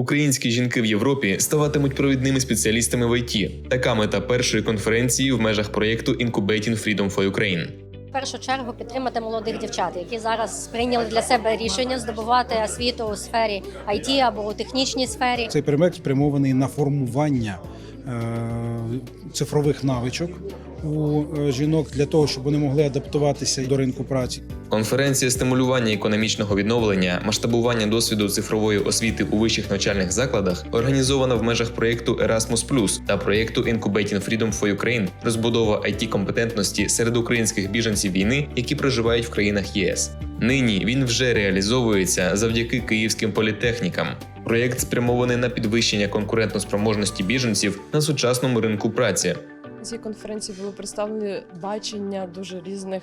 Українські жінки в Європі ставатимуть провідними спеціалістами в ІТ. Така мета першої конференції в межах проєкту Incubating Freedom for Ukraine. В першу чергу підтримати молодих дівчат, які зараз прийняли для себе рішення здобувати освіту у сфері IT або у технічній сфері. Цей проект спрямований на формування е, цифрових навичок у е, жінок для того, щоб вони могли адаптуватися до ринку праці. Конференція стимулювання економічного відновлення, масштабування досвіду цифрової освіти у вищих навчальних закладах організована в межах проєкту Erasmus та проєкту Incubating Freedom for Ukraine розбудова it компетентності серед українських біженців війни, які проживають в країнах ЄС. Нині він вже реалізовується завдяки київським політехнікам. Проєкт спрямований на підвищення конкурентоспроможності біженців на сучасному ринку праці. На цій конференції було представлені бачення дуже різних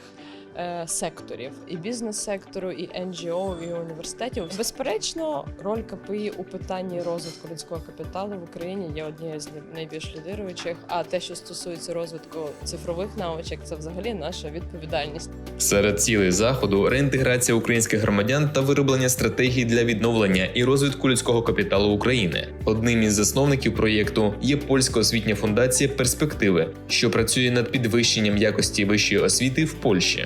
е, секторів: і бізнес-сектору, і НГО, і університетів. Безперечно, роль КПІ у питанні розвитку людського капіталу в Україні є однією з найбільш лідируючих. А те, що стосується розвитку цифрових навичок, це взагалі наша відповідальність. Серед цілей заходу реінтеграція українських громадян та вироблення стратегій для відновлення і розвитку людського капіталу України. Одним із засновників проєкту є польська освітня фундація Перспективи, що працює над підвищенням якості вищої освіти в Польщі.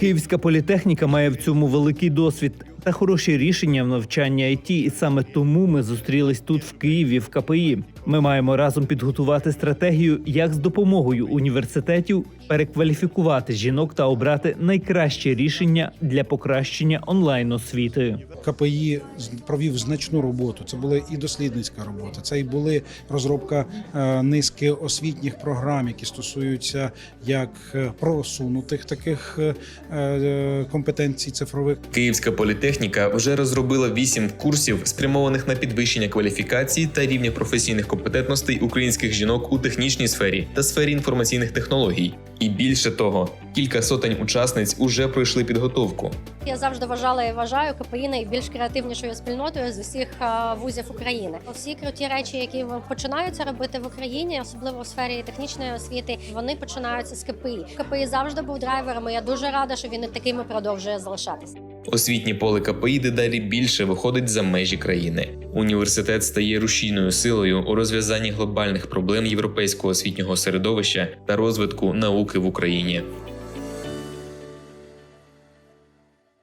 Київська політехніка має в цьому великий досвід та хороші рішення в навчанні IT, і саме тому ми зустрілись тут в Києві в КПІ. Ми маємо разом підготувати стратегію, як з допомогою університетів перекваліфікувати жінок та обрати найкраще рішення для покращення онлайн освіти. КПІ з- провів значну роботу. Це була і дослідницька робота, це і були розробка е, низки освітніх програм, які стосуються як е, просунутих таких е, компетенцій цифрових, Київська політехніка вже розробила вісім курсів, спрямованих на підвищення кваліфікації та рівня професійних компетентностей українських жінок у технічній сфері та сфері інформаційних технологій. І більше того, кілька сотень учасниць уже пройшли підготовку. Я завжди вважала і вважаю КПІ найбільш креативнішою спільнотою з усіх вузів України. Всі круті речі, які починаються робити в Україні, особливо в сфері технічної освіти, вони починаються з КПІ. КПІ завжди був драйвером. і Я дуже рада, що він і такими продовжує залишатися. Освітнє поле КПІ дедалі більше виходить за межі країни. Університет стає рушійною силою у розв'язанні глобальних проблем європейського освітнього середовища та розвитку науки в Україні.